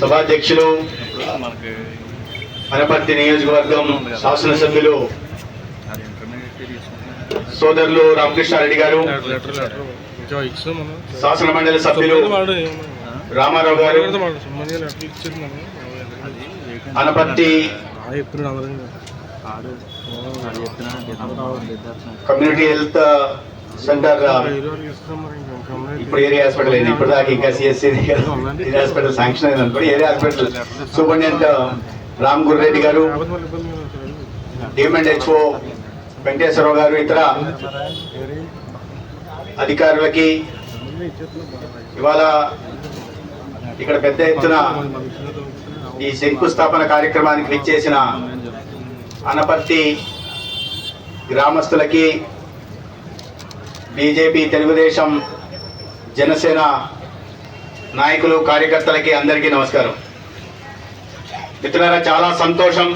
సభాధ్యక్షులు అనపర్తి నియోజకవర్గం శాసనసభ్యులు సోదరులు రామకృష్ణారెడ్డి గారు శాసన మండలి సభ్యులు రామారావు గారు అనపర్తి కమ్యూనిటీ హెల్త్ ఇంకా ఇప్పుడు ఏరియా హాస్పిటల్ అయింది ఇప్పుడు దాకా ఇంకా సిఎస్సి ఏరియా హాస్పిటల్ శాంక్షన్ అయింది అనుకోండి area hospital superintendent Ram Gurreddy గారు. డిఎంఎండ్ హెచ్ఓ వెంకటేశ్వరరావు గారు ఇతర అధికారులకి. ఇవాళ ఇక్కడ పెద్ద ఎత్తున. ఈ శంకుస్థాపన కార్యక్రమానికి విచ్చేసిన అనపర్తి గ్రామస్తులకి బీజేపీ తెలుగుదేశం జనసేన నాయకులు కార్యకర్తలకి అందరికీ నమస్కారం. మిత్రులారా చాలా సంతోషం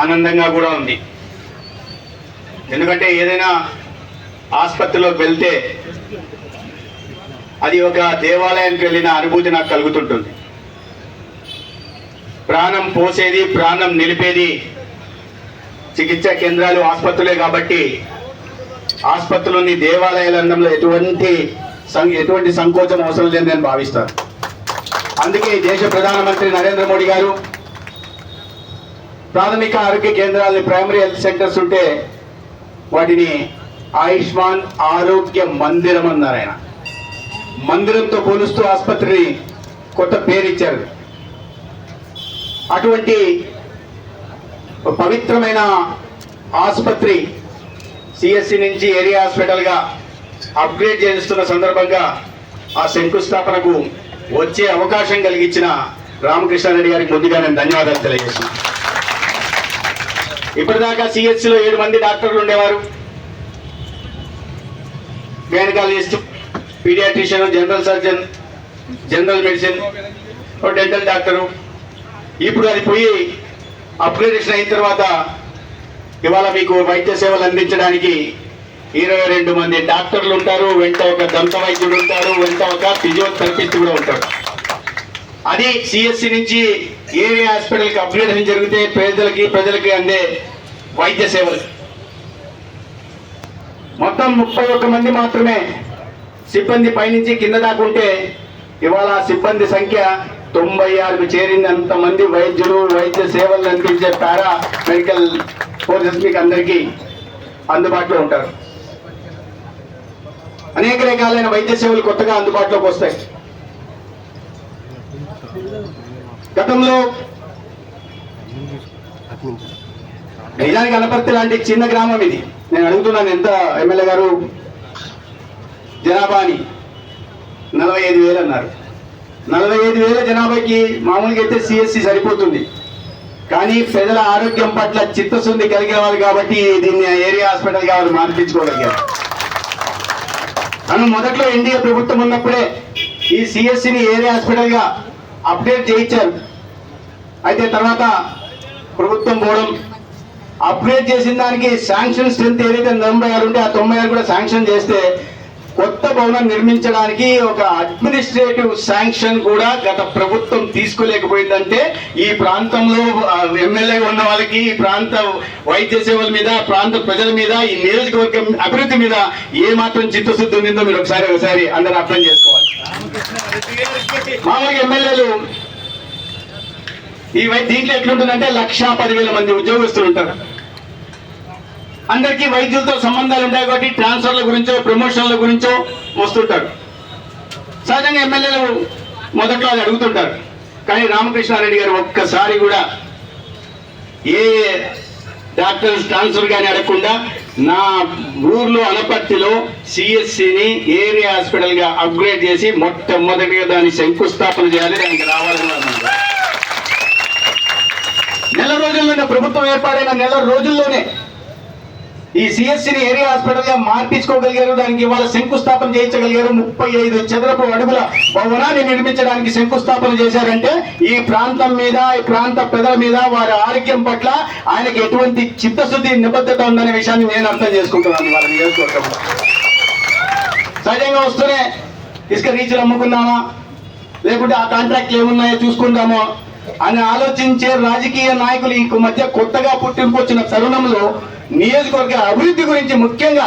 ఆనందంగా కూడా ఉంది. ఎందుకంటే ఏదైనా ఆసుపత్రిలోకి వెళ్తే అది ఒక దేవాలయానికి వెళ్ళిన అనుభూతి నాకు కలుగుతుంటుంది. ప్రాణం పోసేది ప్రాణం నిలిపేది చికిత్సా కేంద్రాలు ఆసుపత్రులే కాబట్టి ఆసుపత్రులని దేవాలయాల అందంలో ఎటువంటి ఎటువంటి సంకోచం అవసరం లేదని నేను భావిస్తాను. అందుకే దేశ ప్రధానమంత్రి నరేంద్ర మోడీ గారు ప్రాథమిక ఆరోగ్య కేంద్రాలని ప్రైమరీ హెల్త్ సెంటర్స్ ఉంటే వాటిని ఆయుష్మాన్ ఆరోగ్య మందిరం అన్నారు ఆయన. మందిరంతో పోలుస్తూ ఆసుపత్రిని కొత్త పేరు ఇచ్చారు. అటువంటి పవిత్రమైన ఆసుపత్రి సిఎస్సి నుంచి ఏరియా హాస్పిటల్గా అప్గ్రేడ్ చేస్తున్న సందర్భంగా ఆ శంకుస్థాపనకు వచ్చే అవకాశం కలిగించిన రామకృష్ణారెడ్డి గారికి ముందుగా నేను ధన్యవాదాలు తెలియజేస్తున్నాను. ఇప్పటిదాకా సిఎస్సిలో ఏడు మంది డాక్టర్లు ఉండేవారు. Gynaecologist paediatrician general surgeon general medicine dental doctor. ఇప్పుడు అది పోయి అప్గ్రేడేషన్ అయిన తర్వాత ఇవాళ మీకు వైద్య సేవలు అందించడానికి ఇరవై రెండు మంది డాక్టర్లు ఉంటారు వెంట ఒక దంత వైద్యుడు ఉంటారు వెంట ఒక ఫిజియోథెరపిస్ట్ కూడా ఉంటారు అది సిఎస్సి నుంచి ఏరియా హాస్పిటల్కి అప్గ్రేడేషన్ జరిగితే పేదలకి ప్రజలకి అందే వైద్య సేవలు. మొత్తం ముప్పై ఒక్క మంది మాత్రమే సిబ్బంది పైనుంచి కింద దాకా ఉంటే ఇవాళ సిబ్బంది సంఖ్య తొంభై ఆరుకు చేరింది అంతమంది వైద్యులు వైద్య సేవలు అందించే పారా మెడికల్ ఫోర్సెస్ మీకు అందరికీ అందుబాటులో ఉంటారు. అనేక రకాలైన వైద్య సేవలు కొత్తగా అందుబాటులోకి వస్తాయి. గతంలో నిజానికి అనపర్తి లాంటి చిన్న గ్రామం ఇది. నేను అడుగుతున్నాను ఎంత ఎమ్మెల్యే గారు? జనాభా అని. నలభై ఐదు వేలు అన్నారు. నలభై ఐదు వేల జనాభాకి మామూలుగా అయితే సిఎస్సి సరిపోతుంది. కానీ ప్రజల ఆరోగ్యం పట్ల చిత్తశుద్ధి కలిగిన వాళ్ళు కాబట్టి దీన్ని ఏరియా హాస్పిటల్గా వాళ్ళు మార్పించుకోగలిగారు. తను మొదట్లో ఎన్డీఏ ప్రభుత్వం ఉన్నప్పుడే ఈ సిఎస్సిని ఏరియా హాస్పిటల్గా అప్డేట్ చేయించారు. అయితే తర్వాత ప్రభుత్వం పోవడం అప్గ్రేడ్ చేసిన దానికి శాంక్షన్ స్ట్రెంత్ ఏదైతే తొంభై ఆరు ఉంటే ఆ తొంభై ఆరు కూడా శాంక్షన్ చేస్తే కొత్త భవనం నిర్మించడానికి ఒక అడ్మినిస్ట్రేటివ్ శాంక్షన్ కూడా గత ప్రభుత్వం తీసుకోలేకపోయిందంటే ఈ ప్రాంతంలో ఎమ్మెల్యే ఉన్న వాళ్ళకి ఈ ప్రాంత వైద్య సేవల మీద ప్రాంత ప్రజల మీద ఈ నియోజకవర్గం అభివృద్ధి మీద ఏ మాత్రం చిత్తశుద్ధి ఉందో మీరు ఒకసారి ఒకసారి అందరూ అర్థం చేసుకోవాలి. మామూలుగా ఎమ్మెల్యేలు ఈ వై- దీంట్లో ఎట్లుంటుందంటే లక్షా పదివేల మంది ఉద్యోగస్తులు ఉంటారు. అందరికీ వైద్యులతో సంబంధాలు ఉంటాయి కాబట్టి ట్రాన్స్ఫర్ల గురించో ప్రమోషన్ల గురించో వస్తుంటారు. సహజంగా ఎమ్మెల్యేలు మొదట్లో అది అడుగుతుంటారు. కానీ రామకృష్ణారెడ్డి గారు ఒక్కసారి కూడా ఏ డాక్టర్స్ ట్రాన్స్ఫర్ కానీ అడగకుండా నా ఊర్లో అనపర్తిలో సిఎస్సిని ఏరియా హాస్పిటల్గా అప్గ్రేడ్ చేసి మొట్టమొదటిగా దాన్ని శంకుస్థాపన చేయాలి దానికి రావాలని నెల రోజుల్లోనే ప్రభుత్వం ఏర్పాటైన నెల రోజుల్లోనే ఈ సిఎస్సిని ఏరియా హాస్పిటల్గా మార్పించుకోగలిగారు. దానికి ఇవాళ శంకుస్థాపన చేయించగలిగారు. ముప్పై ఐదు చదరపు అడుగుల భవనాన్ని నిర్మించడానికి శంకుస్థాపన చేశారంటే ఈ ప్రాంతం మీద ఈ ప్రాంత పెదల మీద వారి ఆరోగ్యం పట్ల ఆయనకి ఎటువంటి చిత్తశుద్ధి నిబద్ధత ఉందనే విషయాన్ని నేను అర్థం చేసుకుంటున్నాను వాళ్ళ నియోజకవర్గంలో. సహజంగా వస్తూనే ఇసుక రీచ్లు అమ్ముకున్నామా లేకుంటే ఆ కాంట్రాక్ట్లు ఏమున్నాయో చూసుకుందామో? అని ఆలోచించే రాజకీయ నాయకులు ఈ మధ్య కొత్తగా పుట్టింపు వచ్చిన తరుణంలో నియోజకవర్గ అభివృద్ధి గురించి ముఖ్యంగా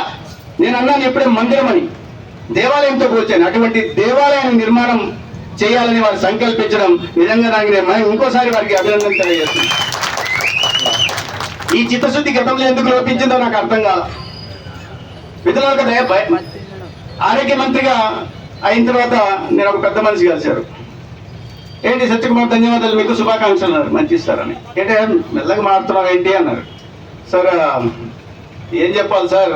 నేను అన్నాను ఎప్పుడే మందిరం అని. దేవాలయంతో పోల్చాను అటువంటి దేవాలయం నిర్మాణం చేయాలని వారు సంకల్పించడం నిజంగా నాకు నేను ఇంకోసారి వారికి అభినందన తెలియజేస్తున్నాను. ఈ చిత్తశుద్ధి గతంలో ఎందుకు లోపించిందో నాకు అర్థం కాదు. మిత్రులకు కదా ఆరోగ్య మంత్రిగా అయిన తర్వాత నేను ఒక పెద్ద మనిషి కలిశారు. ఏంటి సత్యకుమార్ ధన్యవాదాలు మీకు శుభాకాంక్షలు అన్నారు. మంచి ఇస్తారని ఏంటి మెల్లగా మారుతున్నావు ఏంటి అన్నారు. సార్ ఏం చెప్పాలి సార్?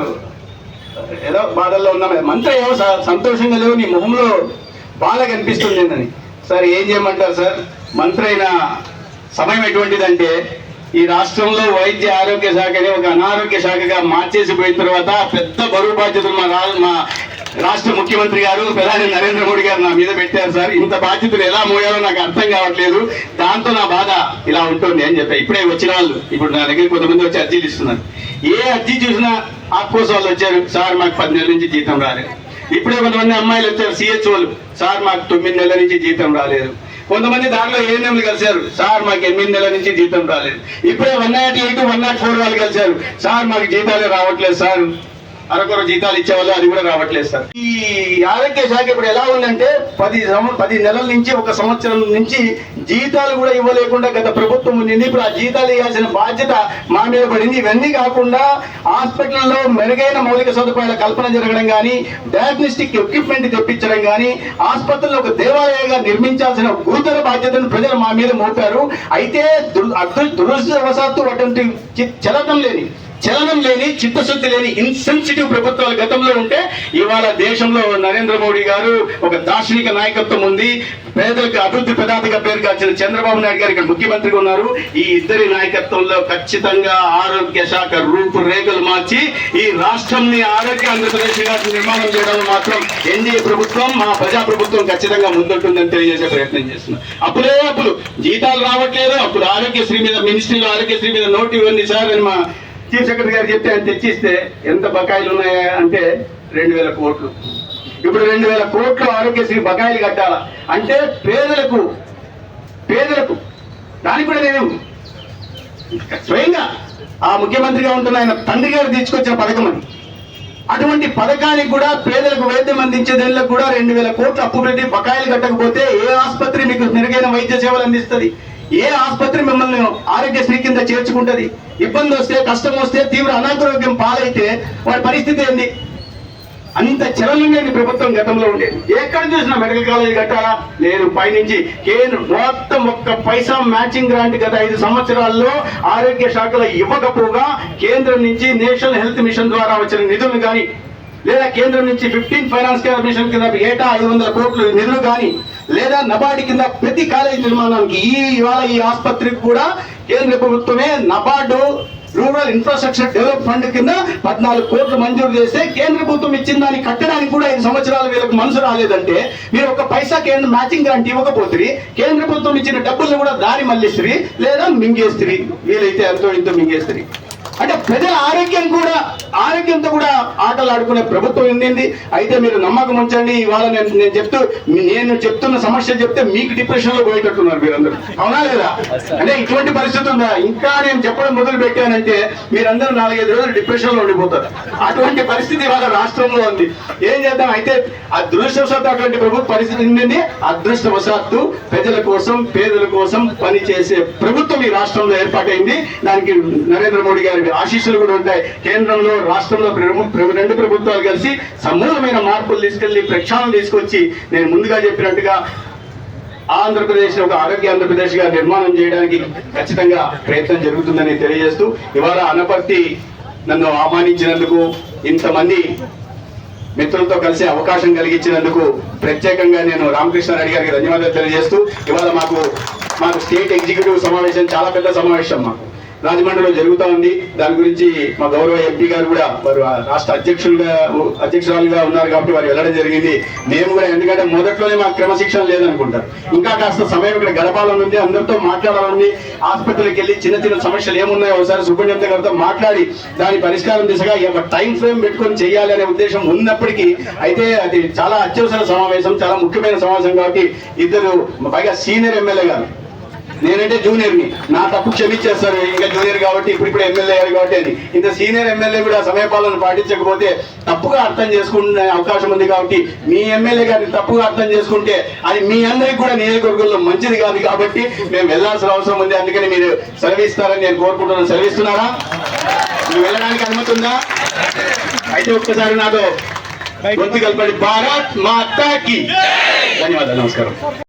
ఏదో బాధల్లో ఉన్నాం. మంత్రి ఏమో సార్ సంతోషంగా లేవు. నీ మొహంలో బాధ కనిపిస్తుంది అని సార్ ఏం చేయమంటారు సార్? మంత్రి అయిన సమయం ఎటువంటిదంటే ఈ రాష్ట్రంలో వైద్య ఆరోగ్య శాఖని ఒక అనారోగ్య శాఖగా మార్చేసి పోయిన తర్వాత పెద్ద బరువు బాధ్యతలు మా రా మా రాష్ట్ర ముఖ్యమంత్రి గారు ప్రధాని నరేంద్ర మోడీ గారు నా మీద పెట్టారు సార్. ఇంత బాధ్యతలు ఎలా మోయాలో నాకు అర్థం కావట్లేదు. దాంతో నా బాధ ఇలా ఉంటుంది అని చెప్పి ఇప్పుడే వచ్చిన వాళ్ళు ఇప్పుడు నా దగ్గర కొంతమంది వచ్చి అర్జీలు ఇస్తున్నారు. ఏ అర్జీ చూసినా ఆఫ్కోర్స్ వాళ్ళు వచ్చారు. సార్ మాకు పది నెలల నుంచి జీతం రాలేదు. ఇప్పుడే కొంతమంది అమ్మాయిలు వచ్చారు సిహెచ్ఓలు సార్ మాకు తొమ్మిది నెలల నుంచి జీతం రాలేదు. కొంతమంది దాంట్లో ఏఎన్ఎంలు కలిశారు. సార్ మాకు ఎనిమిది నెలల నుంచి జీతం రాలేదు. ఇప్పుడే one nought eight one nought four వాళ్ళు కలిశారు. సార్ మాకు జీతాలే రావట్లేదు సార్. అరకొర జీతాలు ఇచ్చేవాళ్ళు అది కూడా రావట్లేదు సార్. ఈ ఆరోగ్య శాఖ ఇప్పుడు ఎలా ఉందంటే పది పది నెలల నుంచి ఒక సంవత్సరం నుంచి జీతాలు కూడా ఇవ్వలేకుండా గత ప్రభుత్వం ఉండింది ఇప్పుడు ఆ జీతాలు ఇవ్వాల్సిన బాధ్యత మా మీద పడింది. ఇవన్నీ కాకుండా హాస్పిటల్లో మెరుగైన మౌలిక సదుపాయాల కల్పన జరగడం కానీ డయాగ్నోస్టిక్ ఎక్విప్మెంట్ తెప్పించడం కానీ ఆసుపత్రుల్లో ఒక దేవాలయంగా నిర్మించాల్సిన గురుతర బాధ్యతను ప్రజలు మా మీద మోపారు. అయితే దురదృష్టవశాత్తు అటువంటి చి- లేని చలనం లేని చిత్తశుద్ధి లేని ఇన్సెన్సిటివ్ ప్రభుత్వాలు గతంలో ఉంటే ఇవాళ దేశంలో నరేంద్ర మోడీ గారు ఒక దార్శనిక నాయకత్వం ఉంది. పేదలకు అభివృద్ధి ప్రదాతగా పేరు కాల్చిన చంద్రబాబు నాయుడు గారు ఇక్కడ ముఖ్యమంత్రిగా ఉన్నారు. ఈ ఇద్దరి నాయకత్వంలో ఖచ్చితంగా ఆరోగ్య శాఖ రూపురేఖలు మార్చి ఈ రాష్ట్రంని ఆరోగ్య ఆంధ్రప్రదేశ్ నిర్మాణం చేయడం మాత్రం ఎన్డీఏ ప్రభుత్వం మా ప్రజా ప్రభుత్వం ఖచ్చితంగా ముందుంటుందని తెలియజేసే ప్రయత్నం చేస్తున్నాం. అప్పుడే అప్పుడు జీతాలు రావట్లేదు. అప్పుడు ఆరోగ్యశ్రీ మీద మినిస్ట్రీలో ఆరోగ్యశ్రీ మీద నోటు ఇవ్వండి సార్ అని మా చీఫ్ సెక్రటరీ గారు చెప్తే ఆయన తెచ్చిస్తే ఎంత బకాయిలు ఉన్నాయా అంటే రెండు వేల కోట్లు. ఇప్పుడు రెండు వేల కోట్లు ఆరోగ్యశ్రీ బకాయిలు కట్టాలా? అంటే పేదలకు పేదలకు దానికి కూడా నేను స్వయంగా ఆ ముఖ్యమంత్రిగా ఉంటున్న ఆయన తండ్రి గారు తీసుకొచ్చిన పథకం అది. అటువంటి పథకానికి కూడా పేదలకు వైద్యం అందించే దానిలో కూడా రెండు వేల కోట్లు అప్పు పెట్టి బకాయిలు కట్టకపోతే ఏ ఆసుపత్రి మీకు మెరుగైన వైద్య సేవలు అందిస్తుంది? ఏ ఆసుపత్రి మిమ్మల్ని ఆరోగ్యశ్రీ కింద చేర్చుకుంటది? ఇబ్బంది వస్తే కష్టం వస్తే తీవ్ర అనారోగ్యం పాలైతే వాడి పరిస్థితి ఏంది? అంత చిరలుండేది ప్రభుత్వం గతంలో ఉండేది. ఎక్కడ చూసినా మెడికల్ కాలేజ్ కట్టాలా లేదు పైనుంచి. కేంద్రం మొత్తం ఒక్క పైసా మ్యాచింగ్ గ్రాంట్ గత ఐదు సంవత్సరాల్లో ఆరోగ్య శాఖలో ఇవ్వకపోగా కేంద్రం నుంచి నేషనల్ హెల్త్ మిషన్ ద్వారా వచ్చిన నిధులు కానీ లేదా కేంద్రం నుంచి ఫిఫ్టీన్ ఫైనాన్స్ మిషన్ కింద ఏటా ఐదు వందల కోట్లు నిధులు కానీ లేదా నబార్డు కింద ప్రతి కాలేజీ నిర్మాణానికి ఈ ఇవాళ ఈ ఆసుపత్రికి కూడా కేంద్ర ప్రభుత్వమే NABARD rural infrastructure develop fund కింద పద్నాలుగు కోట్లు మంజూరు చేస్తే కేంద్ర ప్రభుత్వం ఇచ్చిన దాన్ని కట్టడానికి కూడా ఐదు సంవత్సరాలు వీళ్ళకి మనసు రాలేదంటే మీరు ఒక పైసా కేంద్ర మ్యాచింగ్ గ్రాంట్ ఇవ్వకపోతే కేంద్ర ప్రభుత్వం ఇచ్చిన డబ్బులను కూడా దారి మళ్ళిస్తుంది లేదా మింగేస్తుంది వీలైతే ఎంతో ఇంతో మింగేస్తుంది అంటే ప్రజల ఆరోగ్యం కూడా ఆరోగ్యంతో కూడా ఆటలు ఆడుకునే ప్రభుత్వం ఉండింది. అయితే మీరు నమ్మకం ఉంచండి. ఇవాళ నేను నేను చెప్తూ నేను చెప్తున్న సమస్య చెప్తే మీకు డిప్రెషన్లో పోయేటట్టున్నారు మీరందరూ. అవునా లేదా? అంటే ఇటువంటి పరిస్థితి ఉందా? ఇంకా నేను చెప్పడం మొదలు పెట్టానంటే మీరందరూ నాలుగైదు రోజులు డిప్రెషన్లో ఉండిపోతారు. అటువంటి పరిస్థితి ఇవాళ రాష్ట్రంలో ఉంది. ఏం చేద్దాం? అయితే అదృష్టవశాత్తు అటువంటి ప్రభుత్వ పరిస్థితి ఉండింది. అదృష్టవశాత్తు ప్రజల కోసం పేదల కోసం పనిచేసే ప్రభుత్వం ఈ రాష్ట్రంలో ఏర్పాటైంది. దానికి నరేంద్ర మోడీ గారి ఆశీస్సులు కూడా ఉంటాయి. కేంద్రంలో రాష్ట్రంలో ప్రభు- రెండు ప్రభుత్వాలు కలిసి సమూలమైన మార్పులు తీసుకెళ్ళి ప్రక్షాళన తీసుకొచ్చి నేను ముందుగా చెప్పినట్టుగా ఆంధ్రప్రదేశ్ ఒక ఆరోగ్య ఆంధ్రప్రదేశ్గా నిర్మాణం చేయడానికి ఖచ్చితంగా ప్రయత్నం జరుగుతుందని తెలియజేస్తూ ఇవాళ అనపర్తి నన్ను ఆహ్వానించినందుకు ఇంతమంది మిత్రులతో కలిసి అవకాశం కలిగించినందుకు ప్రత్యేకంగా నేను రామకృష్ణారెడ్డి గారికి ధన్యవాదాలు తెలియజేస్తూ ఇవాళ మాకు మాకు స్టేట్ ఎగ్జిక్యూటివ్ సమావేశం చాలా పెద్ద సమావేశం మాకు. రాజమండ్రిలో జరుగుతూ ఉంది. దాని గురించి మా గౌరవ ఎంపీ గారు కూడా వారు ఆ రాష్ట్ర అధ్యక్షులుగా అధ్యక్షురాలుగా ఉన్నారు కాబట్టి వారు వెళ్ళడం జరిగింది. మేము కూడా ఎందుకంటే మొదట్లోనే మాకు క్రమశిక్షణ లేదనుకుంటారు. ఇంకా కాస్త సమయం ఇక్కడ గడపాలని ఉంది. అందరితో మాట్లాడాలని ఆసుపత్రికి వెళ్ళి చిన్న చిన్న సమస్యలు ఏమున్నాయో ఒకసారి సూపరింటెండెంట్ గారితో మాట్లాడి దాని పరిష్కారం దిశగా ఒక టైం ఫ్రేమ్ పెట్టుకొని చేయాలి అనే ఉద్దేశం ఉన్నప్పటికీ అయితే అది చాలా అత్యవసర సమావేశం చాలా ముఖ్యమైన సమావేశం కాబట్టి ఇద్దరు పైగా సీనియర్ ఎమ్మెల్యే గారు నేనంటే జూనియర్ని. నా తప్పు క్షమించేస్తారు ఇంకా జూనియర్ కాబట్టి ఇప్పుడు ఇప్పుడు ఎమ్మెల్యే అయ్యారు కాబట్టి అని ఇంత సీనియర్ ఎమ్మెల్యే కూడా సమయపాలన పాటించకపోతే తప్పుగా అర్థం చేసుకునే అవకాశం ఉంది కాబట్టి మీ ఎమ్మెల్యే గారిని తప్పుగా అర్థం చేసుకుంటే అది మీ అందరికి కూడా నియోజకవర్గంలో మంచిది కాదు కాబట్టి మేము వెళ్ళాల్సిన అవసరం ఉంది. అందుకని మీరు సెలవిస్తారని నేను కోరుకుంటున్నాను. సెలవిస్తున్నారా? మీరు వెళ్ళడానికి అనుమతి ఉందా? అయితే ఒక్కసారి నాతో గొంతు కలపండి భారత్ మాతాకి. ధన్యవాదాలు. నమస్కారం.